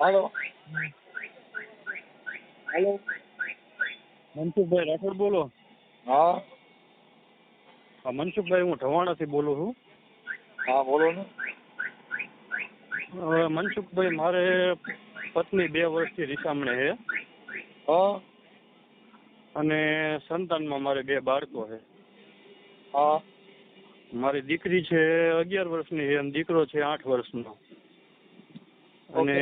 હાલો. હાલો. મનસુખભાઈ રાઠોડ બોલો. હા. હા મનસુખભાઈ હું ઢવાણાથી બોલું છું. હા બોલો ને. મનસુખભાઈ મારે પત્ની બે વર્ષથી રીસામણે છે. હા. અને સંતાનમાં મારે બે બાળકો છે. હા. મારી દીકરી છે અગિયાર વર્ષની છે અને દીકરો છે આઠ વર્ષનો. અને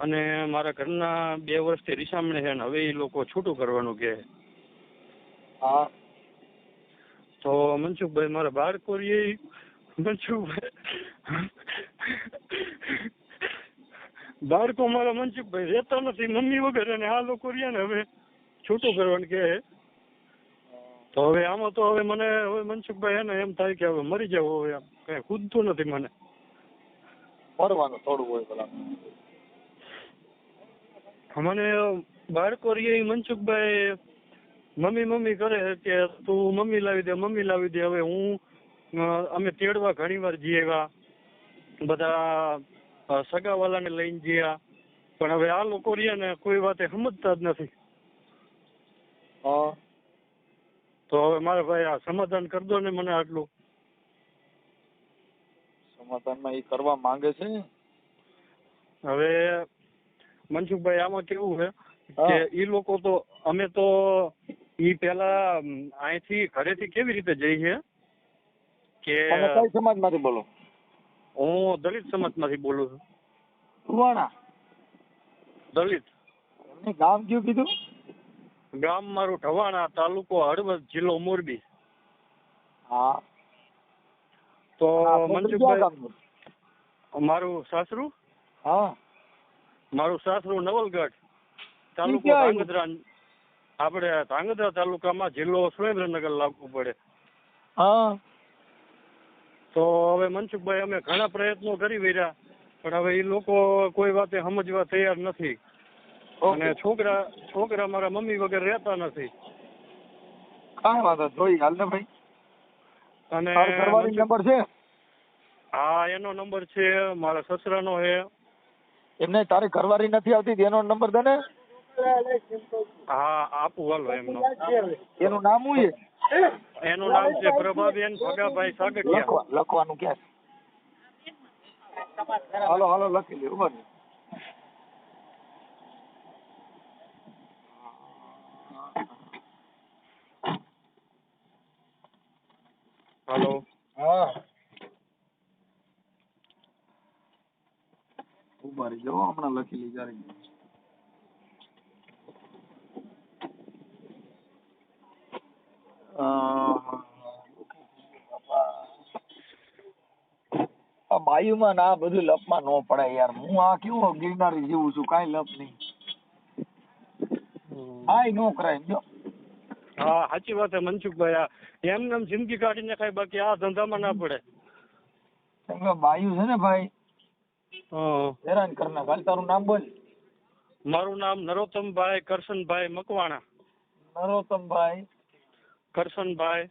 અને મારા ઘરના બે વર્ષથી રીસામણે છે ને હવે એ લોકો છૂટું કરવાનું કહે હા. તો મનસુખભાઈ મારા બાળકો એ મનસુખભાઈ બાળકો મારા મનસુખભાઈ રહેતા નથી મમ્મી વગર અને આ લોકો રહ્યા ને હવે છૂટું કરવાનું કહે તો હવે આમાં તો હવે મને હવે મનસુખભાઈ એને એમ થાય કે હવે મરી જાવ હવે આમ. કઈ ખૂદતું નથી મને. મરવાનું થોડું હોય પેલા મને બાળકો રે મનસુખભાઈ મમ્મી મમ્મી કરે કે તું મમ્મી લાવી દે મમ્મી લાવી દે હવે હું અમે તેડવા ઘણી વાર જઈએ બધા સગાવાલાને લઈને ગયા પણ હવે આ લોકો રહ્યા ને કોઈ વાતે સમજતા જ નથી. હા. તો હવે મારા ભાઈ આ સમાધાન કરી દો ને મને આટલું. સમાધાનમાં એ કરવા માંગે છે? હવે મનસુખભાઈ આમાં કેવું છે કે ઈ લોકો તો અમે તો ઈ પેલા અહીંથી ઘરેથી કેવી રીતે જઈ છે કે કઈ સમાજમાંથી બોલો? હું દલિત સમાજમાંથી બોલું છું. સુવાણા. દલિત. એમને ગામ કયું કીધું? ગામ મારું ઢવાણા તાલુકો હળવદ જિલ્લો મોરબી. હા. તો મનસુખભાઈ મારું સાસરું? હા. મારું સાસરું નવલગઢ તાલુકો? ધાંગધ્રા આપણે ધાંગધ્રા તાલુકામાં જિલ્લો સુરેન્દ્રનગર લાગુ પડે. હા. તો હવે મનસુખભાઈ અમે ઘણા પ્રયત્નો કરી રહ્યા પણ હવે એ લોકો કોઈ વાતે સમજવા તૈયાર નથી. અને છોકરા છોકરા મારા મમ્મી વગર રહેતા નથી. કાંઈ વાંધો જોઈ હાલ ને ભાઈ. અને નંબર છે? હા એનો નંબર છે મારા સસરાનો છે. એમને તારી ઘરવાળી નથી આવતી એનો નંબર દે ને. હા આપું હાલો એમનો. એનું નામ શું છે? એનું નામ છે પ્રભાબેન ભગાભાઈ સાગઠિયા. લખવાનું ક્યાં છે? હાલો હાલો લખી લે ઊભા. હાલો. હા. ઊભા રહી જાઓ હમણાં લખી જરી આ બાયુમાં ના બધું લપમાં ન પડે યાર. હું આ કેવું ગિરનારી જેવું છું કાઈ લપ નહીં. આય નો કરાય જો. હા સાચી વાત છે મનસુખભાઈ. આ એમ એમ જિંદગી કાઢીને કઈ બાકી આ ધંધામાં ના પડે. બાયુ છે ને ભાઈ. હેરાન કરનાર હાલ તારું નામ બોલ. મારું નામ નરોત્તમભાઈ કરશનભાઈ મકવાણા. નરોત્તમભાઈ. કરશનભાઈ.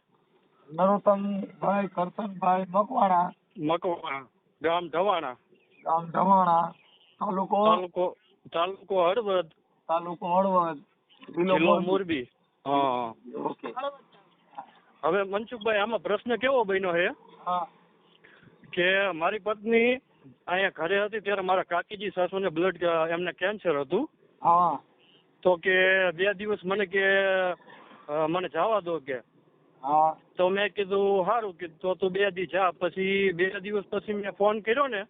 નરોત્તમભાઈ કરશનભાઈ મકવાણા. મકવાણા ગામ ઢવાણા ગામ ઢવાણા તાલુકો? તાલુકો તાલુકો હળવદ. તાલુકો હળવદ. જિલ્લો મોરબી. હા. ઓકે. હવે મનસુખભાઈ આમાં પ્રશ્ન કેવો બન્યો છે? હા. કે મારી પત્ની અહીંયા ઘરે હતી ત્યારે મારા કાકીજી સાસુને બ્લડ એમને કેન્સર હતું. હા. તો કે બે દિવસ મને કે મને જવા દો કે. હા. તો મેં કીધું સારું કીધું તો તું બે દી જા. પછી બે દિવસ પછી મેં ફોન કર્યો ને.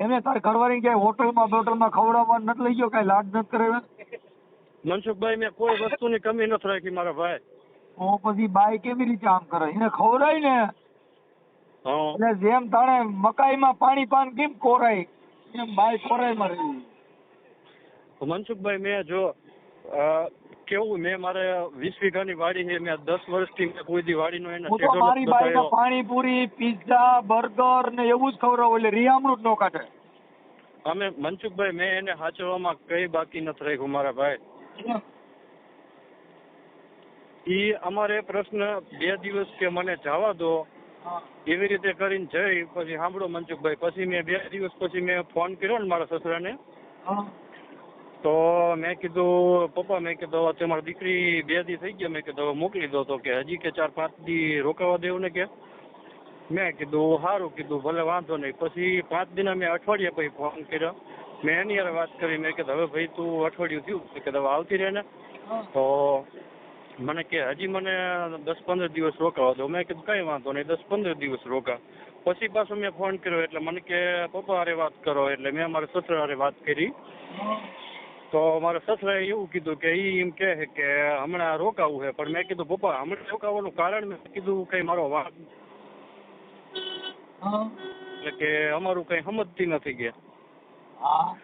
એમને તાર ઘરવાળી ક્યાંય હોટલમાં બોટલમાં ખવડાવવા નથી લઈ ગયો કાંઈ લાડ નથી કરે મનસુખભાઈ મેં કોઈ વસ્તુની કમી નથી રાખી મારા ભાઈ. તો પછી બાઈ કેવી રીતે આમ કરે? એને ખવડાય ને. એટલે જેમ તાણે મકાઈમાં પાણી પાન કેમ કોરાય એમ બાય કોરાયમાં રહી. મનસુખભાઈ મેં જો કેવું મેં મારે વીસ વીઘાની વાડી છે મેં દસ વર્ષથી મેં કોઈ દી વાડીનો એને મારી બાઈને પાણીપુરી પિઝા બર્ગર ને એવું જ ખવડાવું એટલે રિયામણું જ ન કાઢે. અમે મનસુખભાઈ મેં એને સાચવવામાં કઈ બાકી નથી રાખ્યું મારા ભાઈ. ઈ અમારે પ્રશ્ન બે દિવસ કે મને જવા દો. એવી રીતે કરીને જઈ પછી સાંભળો મનસુખભાઈ. પછી મેં બે દિવસ પછી મેં ફોન કર્યો ને મારા સસરાને. તો મેં કીધું પપ્પા મેં કીધું અત્યારે મારી દીકરી બે દી થઈ ગયા મેં કીધું મોકલી દો તો કે. હજી કે ચાર પાંચ દી રોકાવા દેવું ને કે. મેં કીધું સારું કીધું ભલે વાંધો નહીં. પછી પાંચ દિના મેં અઠવાડિયા પછી ફોન કર્યો. મેં એની હારે વાત કરી મેં કીધું હવે ભાઈ તું અઠવાડિયું થયું. કીધું હવે આવતી રહે ને. તો મને કે હજી મને દસ પંદર દિવસ રોકાવા દો. મેં કીધું કઈ વાંધો નહીં દસ પંદર દિવસ રોકા. પછી પાછો મેં ફોન કર્યો એટલે મને કે પપ્પા હારે વાત કરો. એટલે મેં મારા સસરા હારે વાત કરી. તો મારા સસરાએ એવું કીધું કે ઈ એમ કહે કે હમણાં રોકાવું છે. પણ મેં કીધું પપ્પા હમણાં રોકાવાનું કારણ મેં કીધું કઈ મારો વાત હા. એટલે કે અમારું કઈ સમજતી નથી ગયા.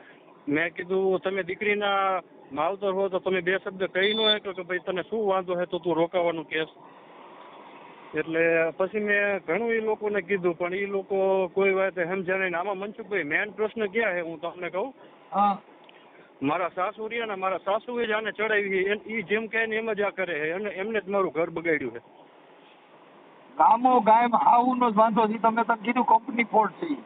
મેં કીધું તમે દીકરીના માવતર હો તો તમે બે શબ્દ કહી ન શકો કે ભાઈ તને શું વાંધો હે તો તું રોકાવાનું કેસ એટલે પછી મેં ઘણું એ લોકોને કીધું પણ એ લોકો કોઈ વાત સમજ્યા નહીં. ને આમાં મનસુખભાઈ મેન પ્રશ્ન ક્યાં હે? હું તમને કહું? મારા સાસુ રહ્યા ને મારા સાસુએ જ આને ચડાવી એ જેમ કહે ને એમ જ આ કરે છે. અને એમને જ મારું ઘર બગાડ્યું છે. ગામો આવું આવુંનો જ વાંધો છે. તમે તમે કીધું કંપની ફોલ્ટ છે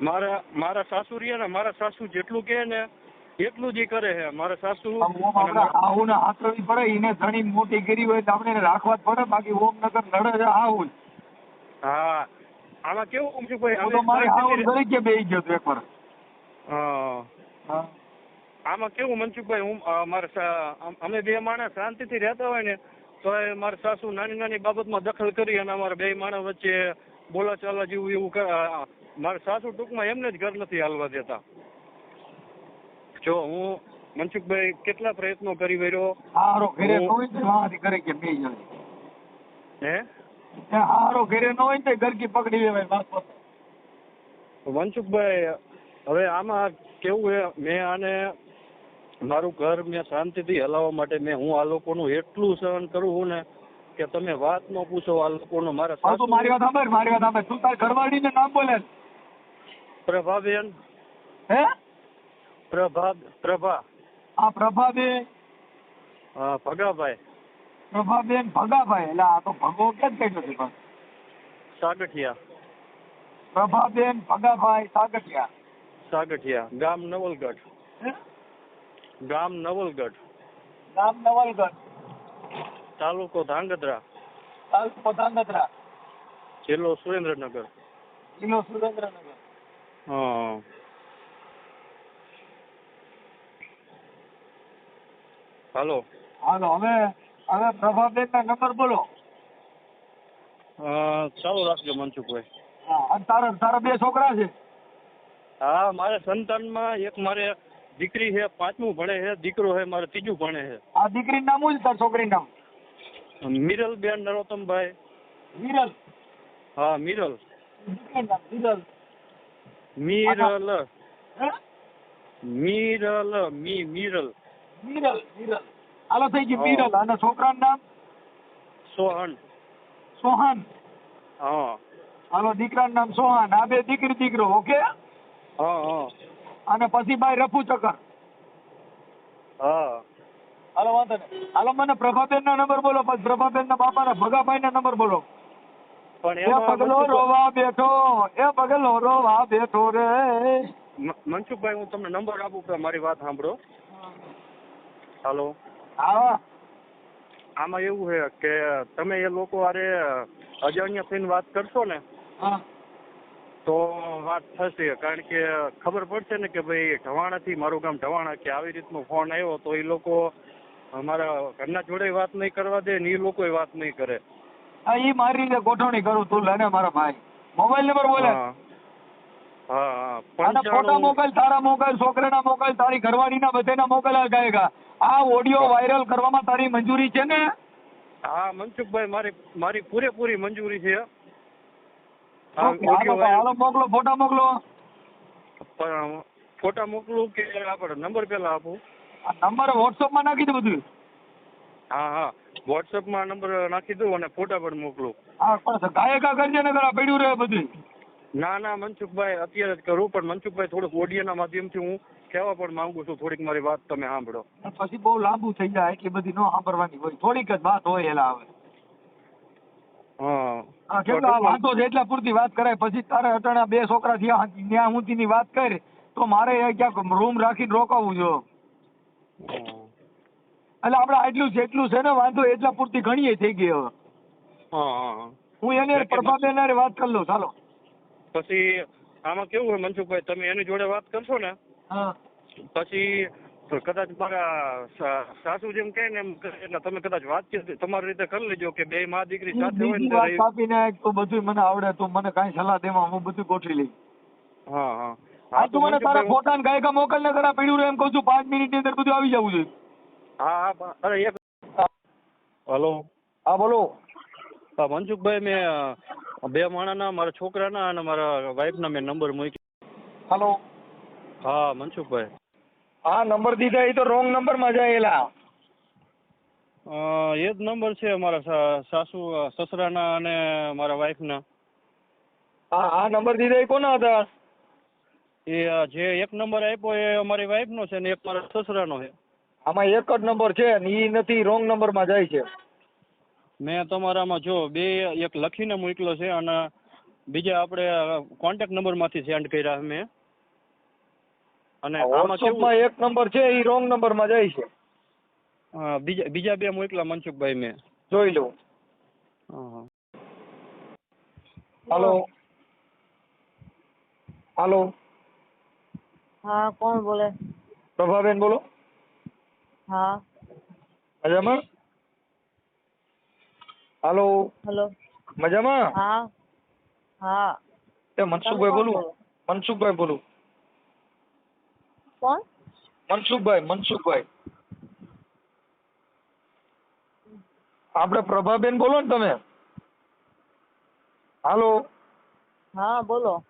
મારા મારા સાસુ રહ્યા ને મારા સાસુ જેટલું કહે ને એટલું જ કરે છે. મારા સાસુ ઓમ આવુંને હાથરવી પડે એને ધણી મોટી કરી હોય તો આપણે રાખવા જ પડે બાકી ઓમનગર નડે લડે છે આવું જ. હા. આમાં કેવું હું તો મારી આવું તરીકે બેસી ગયો હતો એકવાર હા. આમાં કેવું મનસુખભાઈ હું મારે અમે બે માણસ શાંતિથી રહેતા હોય ને તો એ મારા સાસુ નાની નાની બાબતમાં દખલ કરી અને અમારા બે માણસ વચ્ચે બોલા બોલાચાલા જેવું એવું મારા સાસુ ટૂંકમાં એમને જ ઘર નથી હાલવા દેતા. જો હું મનસુખભાઈ કેટલા પ્રયત્નો કરી વર્યો? હારો ઘરે ન હોય તો કરે કે બે જણ. હે? હારો ઘરે ન હોય તો ગરકી પકડી લેવાય બસ. મનસુખભાઈ હવે આમાં કેવું છે મેં આને મારું ઘર મેં શાંતિથી હલાવવા માટે મેં હું આ લોકોનું એટલું સહન કરું છું ને કે તમે વાત ન પૂછો આ લોકોનો મારા સાસુ મારી વાત સાંભળ મારી વાત સાંભળ. તું તાર ઘરવાળીને નામ બોલે. પ્રભાબેન. હે? પ્રભા પ્રભા. આ પ્રભાબેન. ભગાભાઈ. પ્રભાબેન ભગાભાઈ. એટલે આ તો ભગો કેમ કહ્યું નથી પણ? સાગઠિયા. પ્રભાબેન ભગાભાઈ સાગઠિયા. સાગઠિયા. ગામ નવલગઢ. હે? ગામ નવલગઢ. ગામ નવલગઢ. તાલુકો ધાંગધ્રા. તાલુકો ધાંગધ્રા. જિલ્લો સુરેન્દ્રનગર. જિલ્લો સુરેન્દ્રનગર. હા. હાલો. હાલો હવે હવે પ્રભાબેન ના નંબર બોલો. ચાલુ રાખજો મનસુખભાઈ. હા અને તારા તારા બે છોકરા છે? હા મારે સંતાનમાં એક મારે દીકરી છે પાંચમું ભણે છે દીકરો છે મારે ત્રીજું ભણે છે. આ દીકરી નામ શું છે તાર છોકરી નામ? મિરલ બેન નરોત્તમભાઈ. મિરલ. હા મિરલ. મિરલ. મિરલ. મિરલ મી મિરલ. વિરલ વિરલ હાલો થઈ ગઈ વિરલ અને છોકરાનું નામ? સોહન. સોહન. હા. હાલો દીકરાનું નામ સોહન. આ બે દીકરી દીકરો ઓકે? હા હા. અને પછી ભાઈ રફુ ચકર હા. હાલો વાંધો નહીં. હાલો મને પ્રભાબેન નો નંબર બોલો. પછી પ્રભાબેન ના બાપા ના ભગાભાઈ ના નંબર બોલો. એ પગલો રોવા બેઠો. એ પગલો રોવા બેઠો રે. મનસુખભાઈ હું તમને નંબર આપું મારી વાત સાંભળો. હાલો. હા. આમાં એવું છે કે તમે એ લોકો અરે અજાણ્યા થઈને વાત કરશો ને તો વાત થશે. કારણ કે ખબર પડશે ને કે ભાઈ ઢવાણાથી મારું ગામ ઢવાણા કે આવી રીતનો ફોન આવ્યો તો એ લોકો અમારા ઘરના જોડે વાત નહીં કરવા દે ને એ લોકો વાત નહીં કરે. હા એ મારી રીતે ગોઠવણી કરું તું લઈને મારા ભાઈ. મોબાઈલ નંબર બોલે. ફોટા મોકલ તારા મોકલ છોકરાના મોકલ તારી ઘરવાળીના બધાના મોકલ આ ગાયકા આ ઓડિયો વાયરલ કરવામાં તારી મંજૂરી છે ને? હા મનસુખભાઈ મારી મારી પૂરેપૂરી મંજૂરી છે. હાલો મોકલો ફોટા મોકલો. ફોટા મોકલું કે આપણે નંબર પેલા આપું? આ નંબર વોટ્સઅપમાં નાખી દે બધું. હા હા. વોટ્સઅપમાં નંબર નાખી દઉં અને ફોટા પણ મોકલું. હા ગાયકા કરજે ને પડ્યું રહે બધું. ના ના મનસુખભાઈ અત્યારે જ કરું પણ મનસુખભાઈ થોડુંક ઓડિયોના માધ્યમથી હું કહેવા પણ માંગુ છું. થોડીક મારી વાત તમે સાંભળો. પછી બહુ લાંબુ થઈ જાય એટલી બધી ન સાંભળવાની હોય. થોડીક જ વાત હોય એલા આવે હા. હા કેટલા વાંધો છે એટલા પૂરતી વાત કરાય પછી તારે અટાણા બે છોકરા થયા ત્યાં હુંથી વાત કર તો મારે ક્યાંક રૂમ રાખીને રોકાવું જો. એટલે આપણે આટલું જેટલું છે ને વાંધો એટલા પૂરતી ઘણીએ થઈ ગઈ હવે. હા હા હા. હું એને પ્રભાબેન વાત કરી લઉં ચાલો. પછી આમાં કેવું હોય મનસુખભાઈ તમે એની જોડે વાત કરશો ને પછી કદાચ મારા સાસુ જેમ કહે ને એમ એટલે તમે કદાચ વાતચીત તમારી રીતે કરી લેજો કે બે મા દીકરી સાથે હોય ને વાત કાપી નાખ તો બધું મને આવડે તો મને કાંઈ સલાહ દેવા હું બધું ગોઠવી લઈ હા હા. હા તું મને તારા ફોટા ને ગાયકા મોકલ ને કરા પડ્યું એમ કહું છું પાંચ મિનિટની અંદર બધું આવી જવું જોઈએ. હા હા અરે એક હલો. હા બોલો. હા મનસુખભાઈ મેં બે માણાના મારા છોકરાના અને મારા વાઈફના મેં નંબર મૂક્યો. હાલો હા મનસુખભાઈ. હા નંબર દીધા એ તો રોંગ નંબરમાં જાયેલા એ જ નંબર છે મારા સાસુ સસરાના અને મારા વાઈફના હા આ નંબર દીધા એ કોના હતા? એ જે એક નંબર આપ્યો એ અમારી વાઈફનો છે ને એક મારા સસરાનો છે. આમાં એક જ નંબર છે ને એ નથી રોંગ નંબરમાં જાય છે. મેં તમારામાં જો બે એક લખીને મોકલ્યો છે અને બીજા આપણે કોન્ટેક્ટ નંબરમાંથી સેન્ડ કર્યા મેં. અને આમાં કેવું એક નંબર છે એ રોંગ નંબરમાં જાય છે. બીજા બીજા બે મોકલા મનસુખભાઈ મેં. જોઈ લઉં. હા. હાલો. હાલો. હા કોણ બોલે? પ્રભાબેન બોલો. હા. મજામાં? હાલો. હેલો. મજામાં? હા. હા. એ મનસુખભાઈ બોલું? મનસુખભાઈ બોલું. કોણ? મનસુખભાઈ મનસુખભાઈ. આપણે પ્રભાબેન બોલો ને તમે. હાલો. હા બોલો.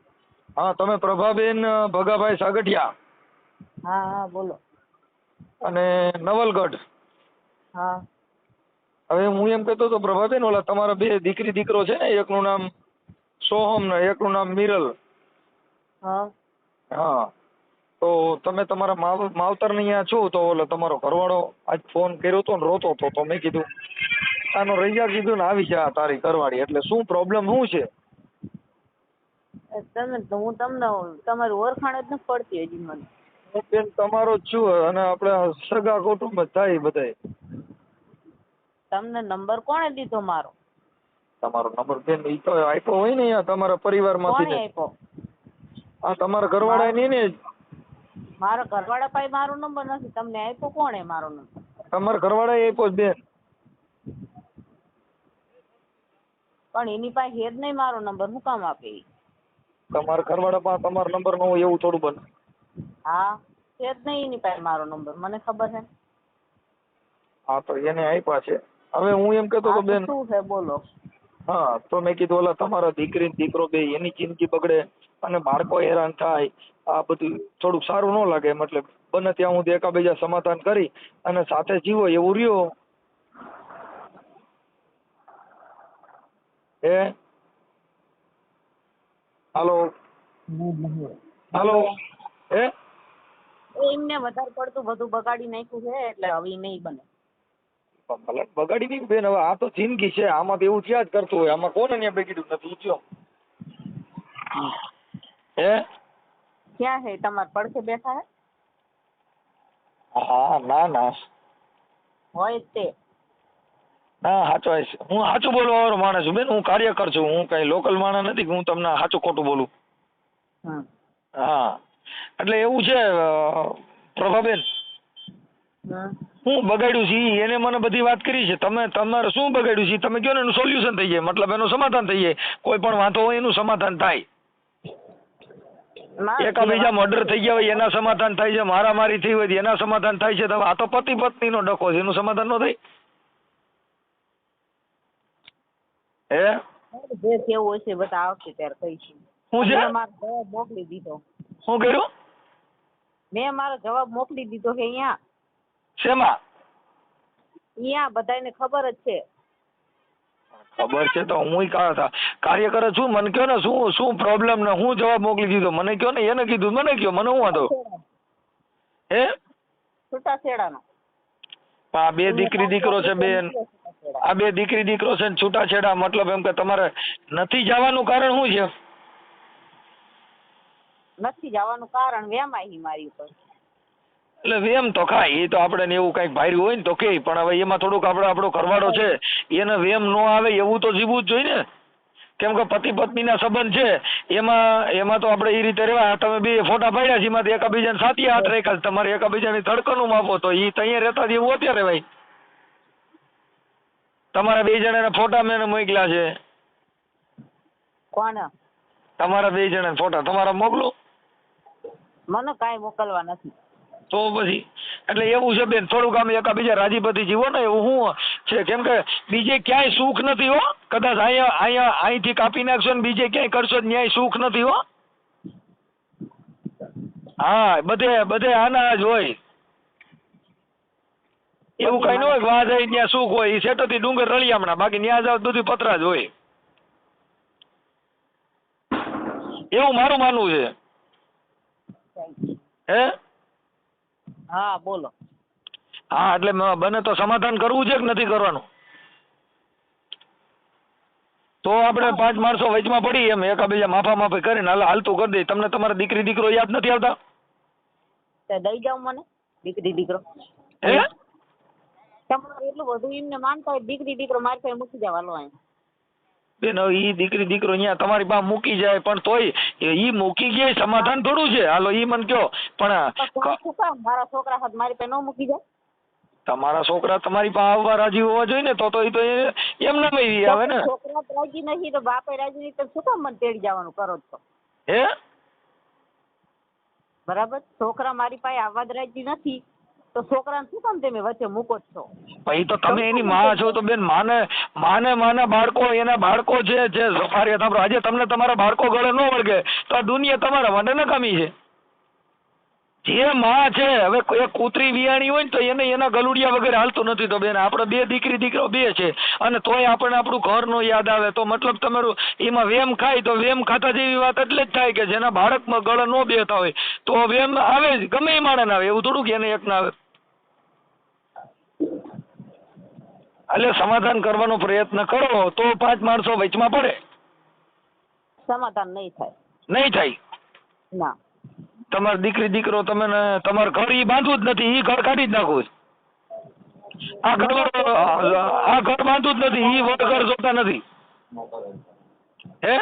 હા તમે પ્રભાબેન ભગાભાઈ સાગઠિયા. હા હા બોલો. અને નવલગઢ. હા. હવે હું એમ કહેતો હતો પ્રભાબેન ઓલા તમારા બે દીકરી દીકરો છે ને એકનું નામ સોહમ ને એકનું નામ મિરલ. હા. હા. તો તમે તમારા માવ માવતર ને અહીંયા છો તો ઓલો તમારો ઘરવાળો આજ ફોન કર્યો હતો ને રોતો હતો તો મેં કીધું આનો રૈયા કીધું ને આવી જા તારી ઘરવાળી. એટલે શું પ્રોબ્લેમ શું છે? તમે હું તમને તમારી ઓળખાણ જ નથી પડતી હજી મને. હું બેન તમારો જ છું અને આપણે સગા કુટુંબ જ થાય બધાય. તમને નંબર કોણે દીધો મારો? તમારો નંબર બેન ઈ તો આપ્યો હોય ને અહીંયા તમારા પરિવારમાંથી કોણે આપ્યો? આ તમારા ઘરવાળા નહીં ને? મારા ઘરવાળા પાસે મારો નંબર નથી. તમને આપ્યો કોણે મારો નંબર? તમારા ઘરવાળા આપ્યો બેન. પણ એની પાસે હેજ નહીં મારો નંબર. હું કામ આપે? તમારા ઘરવાળા પાસે તમારો નંબર ન હોય એવું થોડું બને હા હેજ નહીં એની પાસે મારો નંબર. મને ખબર છે. હા તો એને આપ્યા છે. હવે હું એમ કહેતો તો બેન શું છે બોલો. હા તો મેં કીધું ઓલા તમારા દીકરી ને દીકરો બે એની જિંદગી બગડે અને બાળકો હેરાન થાય. આ બધું થોડુંક સારું ન લાગે મતલબ બને ત્યાં હું એકાબીજા સમાધાન કરી અને સાથે જીવો એવું રહ્યો. હે? હાલો? હાલો? એ એમને વધારે પડતું બધું બગાડી નાખ્યું છે એટલે હવે નહીં બને. ભલે બગાડી નહીં બેન હવે આ તો જિંદગી છે આમાં તો એવું થયા જ કરતું હોય આમાં કોને અહીંયા બગડ્યું નથી ઉચ્યો હે? ક્યાં હે? તમારે પડખે બેઠા હે? હા ના ના. હોય તે. ના સાચો હું સાચું બોલવા વાળો માણસ છું બેન હું કાર્યકર છું હું કઈ લોકલ માણસ નથી કે હું તમને સાચું ખોટું બોલું. હા. એટલે એવું છે પ્રભાબેન હું બગાડ્યું છે ઈ એને મને બધી વાત કરી છે. તમે તમારે શું બગાડ્યું છે? ઈ તમે કહો ને એનું સોલ્યુશન થઈ જાય. મતલબ એનું સમાધાન થઈ જાય. કોઈ પણ વાંધો હોય એનું સમાધાન થાય. એકાબીજા મર્ડર થઈ ગયા હોય એના સમાધાન થાય છે. મારામારી થઈ હોય એના સમાધાન થાય છે. તો આ તો પતિ પત્નીનો ડખો છે. એનું સમાધાન ન થાય. હે? જે કેવું હશે બધા આવશે ત્યારે કહીશું. હું છે? મેં મારો જવાબ મોકલી દીધો. શું કર્યું? મેં મારો જવાબ મોકલી દીધો કે અહીંયા શેમાં? અહીંયા બધાને ખબર જ છે. ખબર છે તો હું કાર્યકર જ છું મને કયો ને શું શું પ્રોબ્લેમ ને હું જવાબ મોકલી દીધો? મને કયો ને? એને કીધું મને કયો? મને હું વાંધો? હે? છૂટાછેડાનો. આ બે દીકરી દીકરો છે બેન. આ બે દીકરી દીકરો છે ને છૂટાછેડા મતલબ એમ કે તમારે નથી જવાનું કારણ શું છે? નથી જવાનું કારણ વેમાય હી મારી ઉપર. એટલે વેમ તો ખાય એ તો આપણે ને એવું કંઈક ભાર્યું હોય ને તો કે પણ હવે એમાં થોડુંક આપણે આપણો કરવાડો છે એને વેમ ન આવે એવું તો જીવવું જ જોઈએ ને. કેમ કે પતિ પત્નીના સંબંધ છે એમાં એમાં તો આપણે એ રીતે રહેવા તમે બે ફોટા પાડ્યા છે એમાંથી એકાબીજાને સાથી હાથ રાખ્યા. તમારે એકાબીજાની ધડકનું માપો તો એ તૈયાર રહેતા જ એવું અત્યારે ભાઈ તમારા બે જણાના ફોટા મેં મોકલ્યા છે. કોના તમારા બે જણા ફોટા. તમારા મોકલો. મને કાંઈ મોકલવા નથી. તો પછી એટલે એવું છે બેન થોડુંક આમ એકાબીજા રાજીપતિ જીવો ને એવું શું છે. કેમ કે બીજે ક્યાંય સુખ નથી હો. કદાચ અહીંયા અહીંયા અહીંથી કાપી નાખશો ને બીજે ક્યાંય કરશો ન્યાય સુખ નથી હો. હા બધે બધે આના જ હોય. એવું કઈ ન હોય વાહ જાય ત્યાં સુખ હોય. એ સેટોથી ડુંગર રળિયામણા. બાકી ત્યાં જાવ બધું પતરા જ હોય. એવું મારું માનવું છે. હે? હા બોલો. હા એટલે બને તો સમાધાન કરવું છે કે નથી કરવાનું? તો આપણે પાંચ માણસો વચમાં પડી એમ એકાબીજા માફા માફી કરીને હાલ હાલતું કરી દઈએ તમને તમારા દીકરી દીકરો યાદ નથી આવતા? તે દઈ જાવ મને દીકરી દીકરો. હે? તમારે એટલું બધું એમને માનતા હોય દીકરી દીકરો મારી પાસે મૂકી જવાનો અહીં. બેન હવે ઈ દીકરી દીકરો અહીંયા તમારી પાસે મૂકી જાય પણ તોય ઈ મૂકી ગયા સમાધાન થોડું છે. હાલો ઈ મને કયો. પણ મારા છોકરા હાથ મારી પાસે ન મૂકી જાય? તમારા છોકરા તમારી પાસે આવવા રાજી હોવા જોઈએ ને તો તો ઈ તો એમ ના મેવી આવે ને. છોકરા રાજી નથી તો બાપે રાજી નહીં તો શું કામ મને તેડી જવાનું કરો છો હે? બરાબર? છોકરા મારી પાસે આવવા જ રાજી નથી. તો છોકરાને શું કામ તમે વચ્ચે મૂકો છો? ભાઈ તો તમે એની માં છો, તો બેન માને માને, માના બાળકો, એના બાળકો છે જે સફારી સાંભળો આજે તમને તમારા બાળકો ગળે ન વળગે, તો આ દુનિયા તમારા માટે નકામી છે. જે માં છે, હવે એક કૂતરી વિયાણી હોય ને તો એને એના ગલુડિયા વગર હાલતું નથી તો બેન આપણે બે દીકરી, દીકરો બે છે, અને તોય આપણું ઘર નો યાદ આવે, તો મતલબ તમારું એમાં વેમ ખાય તો વેમ ખાતા જેવી વાત એટલે જ થાય કે જેના બાળકમાં ગળે ન બેતા હોય, તો વેમ આવે જ, ગમે એ માણસ આવે, એવું થોડું કે એને એક ના આવે. એટલે સમાધાન કરવાનો પ્રયત્ન કરો તો પાંચ માણસો વચમાં પડે. સમાધાન નહીં થાય. નહીં થાય? ના. તમારી દીકરી દીકરો તમે તમારું ઘર ઈ બાંધવું જ નથી ઈ ઘર કાઢી જ નાખવું આ ઘર આ ઘર બાંધવું જ નથી ઈ વડ ઘર જોતા નથી. હે?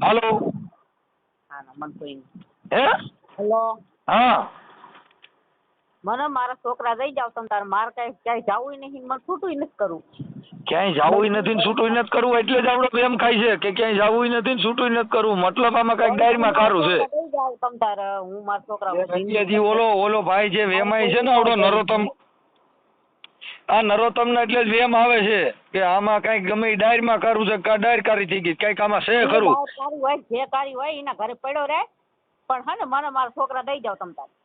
હાલો? હે? હેલો? હા. મને મારા છોકરા દઈ જાવ તમે તારે મારે કઈ ક્યાંય જવું નહીં મને છૂટું નથી કરવું. ક્યાંય જવું નથી ને છૂટું નથી કરવું એટલે જ આપણો પ્રેમ ખાય છે કે ક્યાંય જવું નથી ને છૂટું નથી કરવું. મતલબ આમાં કંઈક ડાયરીમાં કારું છે. હું મારા છોકરા ઓલો ઓલો ભાઈ જે વેમાય છે ને આવડો નરોત્તમ આ નરોત્તમ ને એટલે જ વેમ આવે છે કે આમાં કંઈક ગમે ડાયરમાં કરવું છે કા ડાયર કારી થઈ ગઈ કંઈક આમાં છે ખરું. જે કારી હોય એના ઘરે પડ્યો રહે પણ હે ને મને મારા છોકરા દઈ જાવ તમ તારે. મને બેન હવે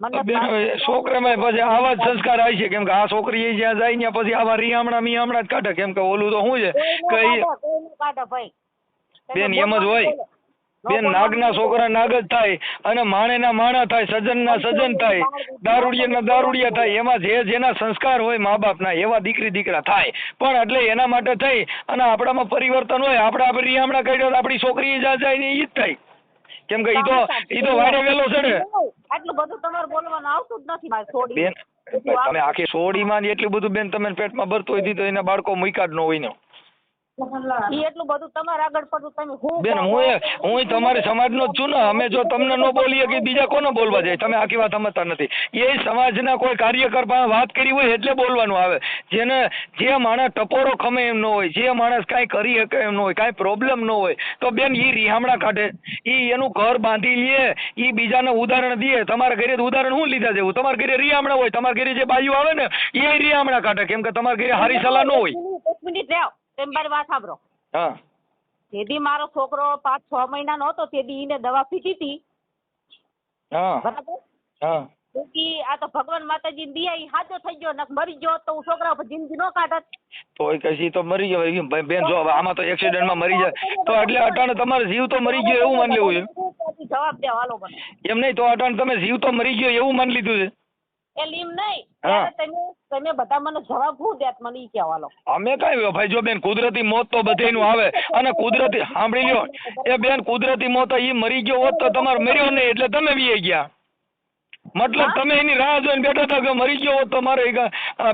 છોકરામાં પછી આવા જ સંસ્કાર આવે છે કેમ કે આ છોકરી જ્યાં જાય ત્યાં પછી આવા રીહામણા મિયામણા જ કાઢે કેમ કે ઓલું તો શું છે કે ઈ- કાઢો ભાઈ. બેન એમ જ હોય. બેન નાગના છોકરા નાગ જ થાય અને માણેના માણા થાય થાય દારૂડિયાના દારૂડિયા થાય એમાં જે જેના સંસ્કાર હોય મા બાપના એવા દીકરી દીકરા થાય. પણ એટલે એના માટે થઈ અને આપણામાં પરિવર્તન હોય આપણે આપણે રીહામણા કાઢ્યો તો આપણી છોકરી જ્યાં જાય ને ઈ જ થાય. કેમ કે ઈ તો ઈ તો વાડે વેલો છે ને આટલું બધું તમારે બોલવાનું આવતું જ નથી મારે છોડી તમે આખી સોડીમાં એટલું બધું બેન તમે પેટમાં ભરતો હોય તો એના બાળકો મૂક્યા જ ન હોય ને. ઈ એટલું બધું તમારે આગળ પડતું તમે હું બેન હું એ હું તમારી સમાજનો જ છું ને અમે જો તમને ન બોલીએ કે બીજા કોને બોલવા જાય તમે આખી વાત સમજતા નથી એ સમાજના કોઈ કાર્યકર પાસે વાત કરી હોય એટલે બોલવાનું આવે જેને જે માણસ ટપોરો ખમે એમ ન હોય જે માણસ કાંઈ કરી શકે એમ ન હોય કાંઈ પ્રોબ્લેમ ન હોય તો બેન ઈ રિહામણા કાઢે ઈ એનું ઘર બાંધી લે ઈ બીજાને ઉદાહરણ દે તમારા ઘરે ઉદાહરણ હું લીધા જેવું તમારા ઘરે રિહામણા હોય તમારા ઘરે જે બાયું આવે ને એ રિહામણા કાઢે કેમ કે તમારા ઘરે હારી સલાહ ન હોય એક મિનિટ રહ્યો તેમ મારી વાત સાંભળો. હા. તેથી મારો છોકરો પાંચ છ મહિનાનો હતો તેથી એને દવા પીધી હતી હા. બરાબર? હા. તેથી આ તો ભગવાન માતાજી દિયા ઈ હાજો થઈ ગયો નક મરી ગયો તો હું છોકરા પર જિંદગી નો કાઢત. કશી તો મરી ગયો બેન જો આમાં તો એક્સિડન્ટમાં મરી જાય. તો એટલે અટાણે તમારે જીવ તો મરી ગયો એવું માની લેવું છે? જવાબ દે હાલો મને. એમ નહીં તો અટાણે તમે જીવ તો મરી ગયો એવું માની લીધું છે? એ લીમ નહીં. ત્યારે તમે તમે બધા મને જવાબ હું દેત મને ઈ કહેવાલો અમે કઈ ભાઈ જો બેન કુદરતી મોત તો બધેનું આવે. અને કુદરતી સાંભળી લ્યો એ બેન કુદરતી મોત ઈ મરી ગયો હોત તો તમારે મર્યો નહીં એટલે તમે વીએ ગયા. મતલબ તમે એની રાહ જોઈને બેઠા હતા કે મરી ગયો હોત તો મારે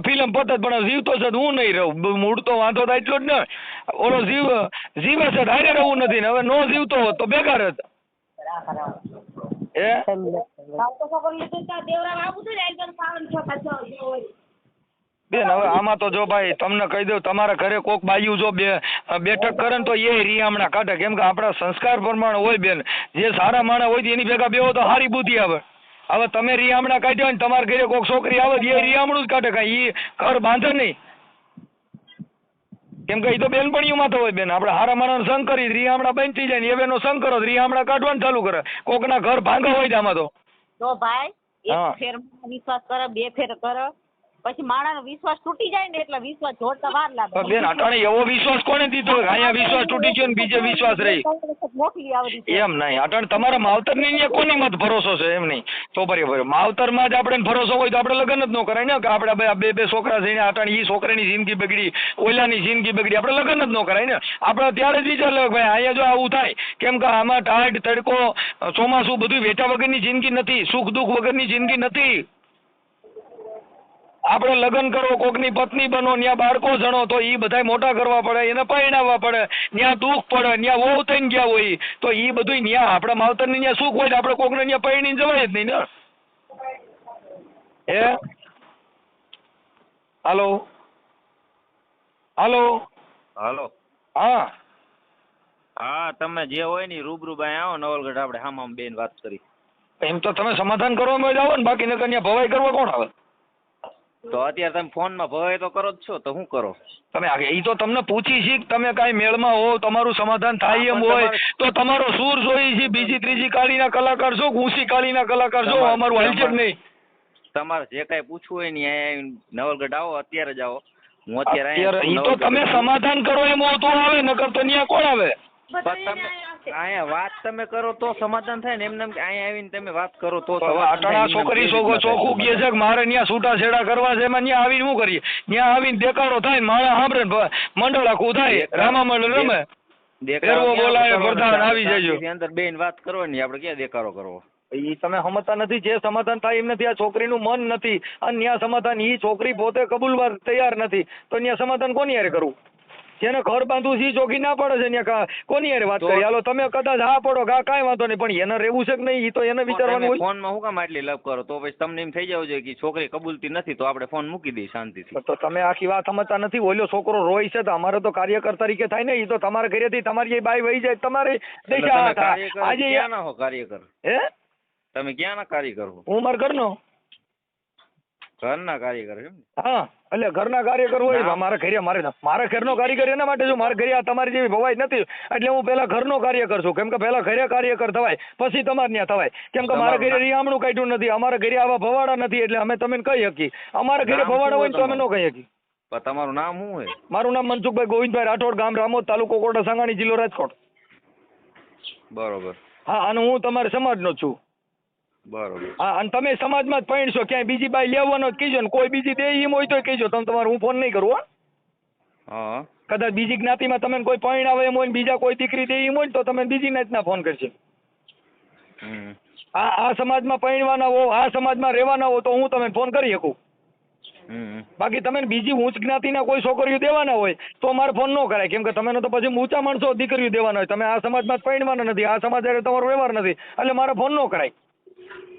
ફિલ્મ પતત પણ જીવતો છે હું નહીં રહું. મૂળ તો વાંધો થાય એટલો જ ને. ઓલો જીવ જીવે છે હારે રહેવું નથી ને હવે નો જીવતો હોત તો બેકાર જ. બેન, હવે આમાં તો જો ભાઈ, તમને કહી દઉં, તમારા ઘરે કોક બાયું જો બે બેઠક કરે ને તો એ રિયામણા કાઢે. કેમ કે આપણા સંસ્કાર પ્રમાણે હોય બેન. જે સારા માણસ હોય એની ભેગા બેહો તો સારી બુદ્ધિ આવે. હવે તમે રિયામણા કાઢ્યો ને તમારા ઘરે કોક છોકરી આવે એ રિયામણું જ કાઢે. કાંઈ એ ઘર બાંધે નહીં. કેમ કે એ તો બેનપણીઓમાં તો હોય બેન. આપણે હારા માણસ સંગ કરી રિયામણા બંધ થઈ જાય ને એ બેનો સંગ કરો તો રિયામણા કાઢવાનું ચાલુ કરે. કોકના ઘર ભાંગા હોય છે આમાં તો. તો ભાઈ એક ફેર વિશ્વાસ કરે બે ફેર કરે. પછી માણસનો વિશ્વાસ તૂટી જાય ને એટલે વિશ્વાસ જોડતા વાર લાગે. પણ બેન અટાણે એવો વિશ્વાસ કોને દીધો અહીંયા વિશ્વાસ તૂટી ગયો ને બીજે વિશ્વાસ રહી. મોકલી આવડી એમ નહીં. અટાણે તમારા માવતરની અહીંયા કોની મત ભરોસો છે? એમ નહીં. તો બરી બરી માવતરમાં જ આપણે ભરોસો હોય તો આપણે લગ્ન જ ન કરાય ને? કે આપણે બે બે છોકરા છે અટાણે ઈ છોકરાની જિંદગી બગડી ઓલાની જિંદગી બગડી. આપણે લગ્ન જ ન કરાય ને? આપણે ત્યારે જ વિચાર લે ભાઈ અહીંયા જો આવું થાય કેમ કે આમાં ટાઢ તડકો ચોમાસું બધું વેઠા વગરની જિંદગી નથી સુખ દુઃખ વગરની જિંદગી નથી. આપણે લગ્ન કરો કોકની પત્ની બનો ત્યાં બાળકો જણો તો એ બધાય મોટા કરવા પડે એને પરિણાવવા પડે ત્યાં દુઃખ પડે ત્યાં વહુ થઈને ગયા હોય તો એ બધું ત્યાં આપણા માવતરની ત્યાં સુખ હોય આપણે કોકને ત્યાં પરિણી જવાય જ નહીં ને. હે? હાલો? હાલો? હાલો. હા. હા તમે જે હોય ને રૂબરૂ ભાઈ આવો નવલગઢ આપણે હામ હામ બેન વાત કરી. એમ તો તમે સમાધાન કરવા જ આવો ને બાકી નકર ત્યાં ભવાઈ કરવા કોણ આવે? તો અત્યારે તમે ફોનમાં ભય તો કરો જ છો તો શું કરો? તમે એ તો તમને પૂછી છે તમે કાંઈ મેળમાં હો તમારું સમાધાન થાય એમ હોય તો તમારો સૂર જોઈ છે બીજી ત્રીજી કાળીના કલાકાર છો ઊંચી કાળીના કલાકાર છો અમારું હલચક નહીં. તમારે જે કાંઈ પૂછવું હોય ને નવલગઢ આવો અત્યારે જ આવો. હું અત્યારે ઈ તો તમે સમાધાન કરો એમ હો તો આવે નકર તો ત્યાં કોણ આવે? પણ તમે અહીંયા વાત તમે કરો તો સમાધાન થાય ને એમને અહીંયા આવીને તમે વાત કરો તો અટાણા છોકરી છોકરો ચોખ્ખું કહે છે કે મારે ત્યાં છૂટા છેડા કરવા છે એમાં ત્યાં આવીને શું કરીએ? ત્યાં આવીને દેખાડો થાય ને માણસ સાંભળે ને મંડળ આખું થાય રામા મંડળ રમે. દેખાડો. બોલાવે, પ્રધાન આવી જજો. અંદર બેન વાત કરવાની આપણે ક્યાં દેખાડો કરવો? ઈ તમે સમજતા નથી જે સમાધાન થાય એમ નથી આ છોકરીનું મન નથી. અને ન્યા સમાધાન ઈ છોકરી પોતે કબૂલવા તૈયાર નથી. તો ન્યા સમાધાન કોની હારે કરવું? જેને ઘર બાંધવું છે ચોકી ના પડે છે કોની યાર વાત કરી? હાલો તમે કદાચ હા પડો કા કઈ વાંધો નહીં પણ એને રહેવું છે કે નહીં? તો એને વિચારવાનું હોય. ફોનમાં હું કામ આટલી લપ કરો? તો પછી તમને એમ થઈ જવું જોઈએ કે છોકરી કબૂલતી નથી તો આપણે ફોન મૂકી દઈએ શાંતિથી. તો તમે આખી વાત સમજતા નથી ઓલો છોકરો રોય છે તો અમારે તો કાર્યકર તરીકે થાય ને એ તો તમારા ઘરેથી તમારી બાઈ વહી જાય તમારે આજે ક્યાં ના હો કાર્યકર? હે? તમે ક્યાં ના કાર્યકર હો? હું મારા ઘરનો? ઘરના કાર્યકર એમ હા એટલે ઘરના કાર્યકર હોય મારા ઘરે મારે મારા ઘરનો કાર્યકર એના માટે છું. મારા ઘરે આ તમારી જેવી ભવાઈ નથી. એટલે હું પેલા ઘરનો કાર્યકર છું. કેમ કે પેલા ઘરે કાર્યકર થવાય પછી તમારે ત્યાં થવાય. કેમ કે મારા ઘરે રિયામણું કાઢ્યું નથી. અમારા ઘરે આવા ભવાડા નથી એટલે અમે તમે કહી શકીએ. અમારા ઘરે ભવાડા હોય તો અમે ન કહી શકી તમારું નામ શું હોય? મારું નામ મનસુખભાઈ ગોવિંદભાઈ રાઠોડ ગામ રામોદ તાલુકો કોટા સાંગાણી જિલ્લો રાજકોટ. બરોબર. હા અને હું તમારા સમાજનો છું. બરોબર. હા અને તમે સમાજમાં જ પૈણશો ક્યાંય બીજી બાઈ લેવાનો જ કહેજો ને કોઈ બીજી દે એમ હોય તો કહીજો તમે તમારે હું ફોન નહીં કરું હો. હા. કદાચ બીજી જ્ઞાતિમાં તમે કોઈ પરણાવે એમ હોય ને બીજા કોઈ દીકરી દે એમ હોય તો તમે બીજી જ્ઞાતિના ફોન કરશે આ આ સમાજમાં પરણવાના હો આ સમાજમાં રહેવાના હો તો હું તમે ફોન કરી શકું. બાકી તમે બીજી ઊંચ જ્ઞાતિના કોઈ છોકરીઓ દેવાના હોય તો મારે ફોન ન કરાય કેમ કે તમે તો પછી ઊંચા માણસો દીકરીઓ દેવાના હોય. તમે આ સમાજમાં જ પરણવાના નથી આ સમાજ તમારો વ્યવહાર નથી એટલે મારે ફોન ન કરાય. પણ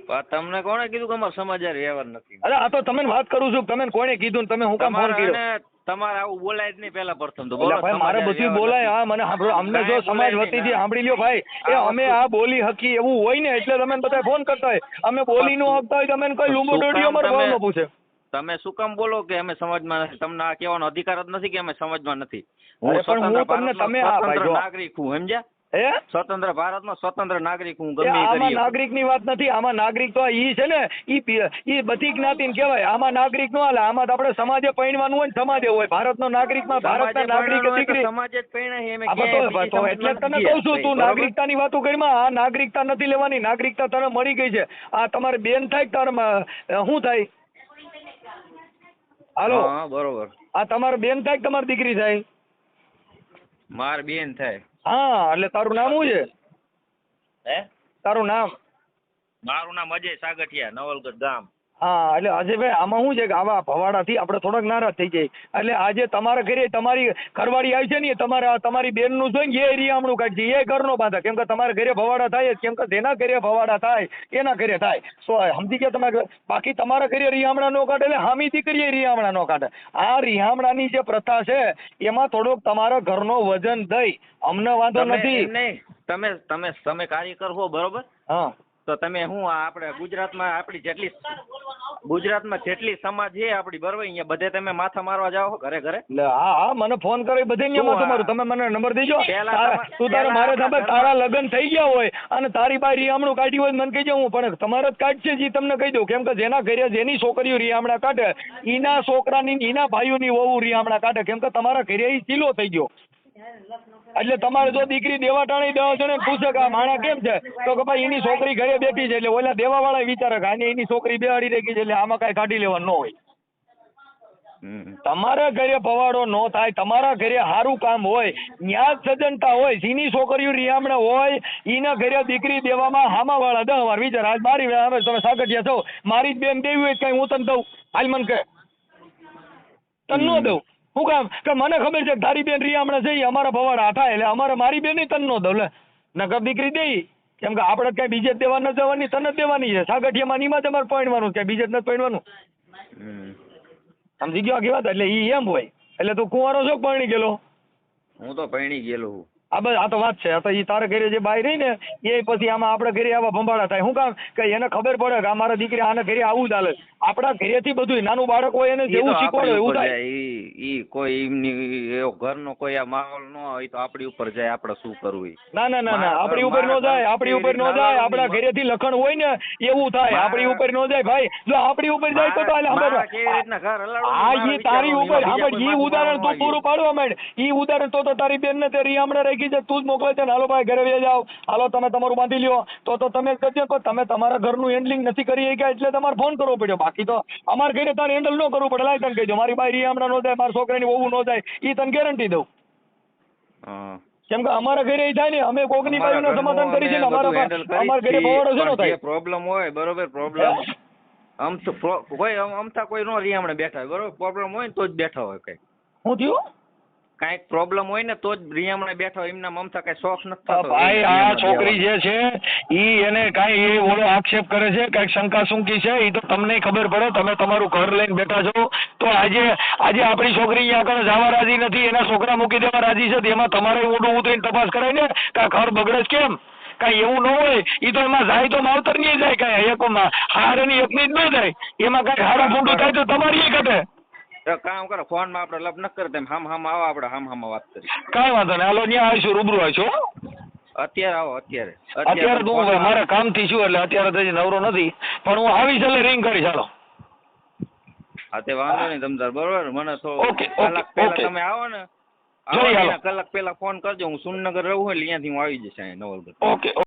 તમને કોણે કીધું કે અમારા સમાજ વ્યવહાર નથી? અરે આ તો તમે વાત કરું છું તમે કોણે કીધું ને તમે હું કામ ફોન કર્યો? તમારે આવું બોલાય જ નહીં પેલા પ્રથમ તો. ભાઈ મારે બધું બોલાય. હા મને સાંભળો અમને જો સમાજ વતીથી સાંભળી લ્યો ભાઈ. એ અમે આ બોલી હકી એવું હોય ને એટલે તમે બધા ફોન કરતા હોય. અમે બોલી નું આપતા હોય તમે કઈ લુંબુ ડોડીઓ તમે- ફોનમાં પૂછે? તમે શું કામ બોલો કે અમે સમાજમાં નથી? તમને આ કહેવાનો અધિકાર જ નથી કે અમે સમાજમાં નથી? હું તમને તમે આ ભાઈ નાગરિક હું સમજ્યા? હે? સ્વતંત્ર ભારતમાં સ્વતંત્ર નાગરિક હું ગમે આમાં. નાગરિકની વાત નથી આમાં નાગરિક તો ઈ છે ને ઈ ઈ બધી જ્ઞાતિને કહેવાય. આમાં નાગરિક નો હાલે આમાં તો આપણે સમાજે પૈણવાનું હોય ને સમાજે હોય. ભારતનો નાગરિકમાં ભારતના નાગરિક દીકરી સમાજે જ બીજી તો એટલે તને કહું છું તું? નાગરિકતાની વાતો કરીમાં આ નાગરિકતા નથી લેવાની નાગરિકતા તને મળી ગઈ છે. આ તમારે બેન થાય તારે શું થાય? હાલો? હા બરોબર. આ તમારે બેન થાય તમારી દીકરી થાય? માર બેન થાય. હા એટલે તારું નામ શું છે? હે? તારું નામ? મારું નામ અજય સાગઠિયા નવલગઢ ગામ. હા એટલે અજયભાઈ આમાં શું છે કે આવા ભવાડાથી આપણે થોડાક નારાજ થઈ જાય એટલે આજે તમારા ઘરે તમારી ઘરવાળી આવી છે ને એ તમારા તમારી બેનનું જોઈને એ રિયામણું કાઢશે. એ ઘરનો બાંધા. કેમ કે તમારા ઘરે ભવાડા થાય જ કેમ કે જેના ઘરે ભવાડા થાય એના ઘરે થાય. સો સમજી ગયા તમારે બાકી તમારા ઘરે રિયામણા નો કાઢે એટલે હામી દીકરીએ રિયામણા નો કાઢે. આ રિયામણાની જે પ્રથા છે એમાં થોડોક તમારા ઘરનો વજન દઈ. અમને વાંધો નથી. તમે તમે તમે કાર્યકર હો બરોબર? હા. તો તમે હું આપણે ગુજરાતમાં આપણી જેટલી ગુજરાતમાં જેટલી સમાજ છે આપણી બરોબર અહીંયા બધે તમે માથા મારવા જાઓ ઘરે ઘરે. એટલે હા હા મને ફોન કરો બધે અહીંયા માથા મારું. તમે મને નંબર દેજો. તું તારે મારે તમે તારા લગ્ન થઈ ગયા હોય અને તારી પાસે રિયામણું કાઢ્યું હોય મને કહી હું પણ તમારે જ કાઢશે જી તમને કહી દઉં. કેમ કે જેના ઘરે જેની છોકરીઓ રિયામણા કાઢે ઈના છોકરાની એના ભાઈઓની વહુ રિયામણા કાઢે. કેમ કે તમારા ઘરે ઈ ચીલો થઈ ગયો. એટલે તમારે જો દીકરી દેવા ટાણી દસ જણે પૂછે કે આ માણા કેમ છે? તો કે ભાઈ એની છોકરી ઘરે બેઠી છે એટલે ઓલા દેવા વાળા વિચારે કે આની એની છોકરી બેહાડી રાખી છે એટલે આમાં કાંઈ કાઢી લેવાનું ન હોય. તમારા ઘરે ભવાડો ન થાય તમારા ઘરે સારું કામ હોય ન્યાજ જ સજ્જનતા હોય સીની છોકરીઓ રિયામણે હોય એના ઘરે દીકરી દેવામાં હામા વાળા દહ વાર વિચાર. આજ મારી હવે તમે સાગઠિયા છો. મારી જ બેન દેવી હોય કઈ હું તને દઉં? હાલ મને કે તને ન દઉં. હું કામ? કે મને ખબર છે તારી બેન રિયામણે હમણાં જઈ અમારા ભવાડા થાય એટલે અમારે મારી બેન તને ન દઉં લે. નકર દીકરી દઈ. કેમ કે આપણે કઈ બીજે જ દેવા ન જવાની તને જ દેવાની છે. સાગઠિયામાં નીમાં તમારે પરણવાનું કે બીજે જ નથી પરણવાનું. સમજી ગયો આખી વાત એટલે ઈ એમ હોય. એટલે તું કુંવારો છો કે પરણી ગયેલો? હું તો પરણી ગયેલો છું આ બસ આ તો વાત છે. આ તો એ તારે ઘરે જે બાઈ રહી ને એ પછી આમાં આપણે ઘરે આવા ભંભાળા થાય. શું કામ કે એને ખબર પડે કે આ મારા દીકરી આને ઘરે આવું ચાલે આપણા ઘરેથી બધું નાનું બાળક હોય એને જેવું શીખવાડે એવું થાય. ઈ કોઈ એમની ઘરનો કોઈ આ માહોલ ન હોય તો આપણી ઉપર જાય. આપણે શું કરવું ના ના ના ના. આપણી ઉપર નો જાય આપણી ઉપર નો જાય. આપણા? ઘરેથી લખણ હોય ને એવું થાય. આપણી ઉપર નો જાય ભાઈ. જો આપણી ઉપર જાય તો તો હાલ મારા- મારા સાંભળ. કેવી રીતના ઘર હલાડવું આ તારી ઉપર સાંભળ એ ઈ ઉદાહરણ તું પૂરું પાડવા માંડ. ઈ ઉદાહરણ તો તો તારી બેન ને તે રિયામણે રાખી છે તું જ મોકલે છે ને હાલો ભાઈ ઘરે વે જાઓ. હાલો તમે તમારું બાંધી લ્યો. તો તો તમે કહેજો કે તમે તમારા ઘરનું હેન્ડલિંગ નથી કરી શક્યા એટલે તમારે ફોન કરવો પડ્યો. બાકી તો અમારા ઘરે તારે હેન્ડલ ન કરવું પડે. લાય તને કહેજો. મારી બાઈ રિયામણા ન જાય મારા છોકરાની વહુ ન જાય એ તને ગેરંટી દઉં. કેમ કે અમારા ઘરે થાય ને અમે કોકની ની અમારા સમાધાન કરી છે ને અમારા ઘરે ભવાડો છે ને થાય? પ્રોબ્લેમ હોય બરોબર પ્રોબ્લેમ આમ તો કોઈ આમ- અમથા કોઈ નો રીયામણે બેઠા હોય. બરોબર? પ્રોબ્લેમ હોય ને તો જ બેઠા હોય કઈ. હું થયું? કાંઈક પ્રોબ્લેમ હોય ને તો જ રિયામણે બેઠો એમના મમતા કઈ શોખ નથી ભાઈ આ છોકરી જે છે ઈ એને કાંઈ એ ઓલો આક્ષેપ કરે છે કાંઈક શંકા શંકી છે ઈ તો તમને ખબર પડે તમે તમારું ઘર લઈને બેઠા છો. તો આજે આજે આપણી છોકરી અહીંયા આગળ જવા રાજી નથી એના છોકરા મૂકી દેવા રાજી છે એમાં તમારે ઊંડું ઉતરીને તપાસ કરાય ને કે ઘર બગડે છે કેમ? કાંઈ એવું ન હોય ઈ તો એમાં જાય તો માવતર નહીં જાય કાંઈ એકમાં હાર એની એકની જ ન જાય એમાં કઈ હારું ફૂંડું થાય તો તમારી ઘટે. કામ કરો ફોનમાં આપણે લપ ન કરતા એમ હામ હામ આવો આપણે હામ હામ વાત કરી કાંઈ વાંધો નહીં હાલો ન્યા આવીશું રૂબરૂ આવીશું અત્યારે આવો અત્યારે. અત્યારે હું મારે કામ કામથી છું એટલે અત્યારે તો નવરો નથી. પણ હું આવીશ એટલે રિંગ કરીશ હાલો. હા તે વાંધો નહીં તમ તાર બરોબર? મને તો ઓકે, કલાક પહેલા તમે આવો ને. આવો. કલાક પહેલા ફોન કરજો હું સુનનગર રહું એટલે અહીંયાથી હું આવી જઈશ અહીંયા નવલગઢ. ઓકે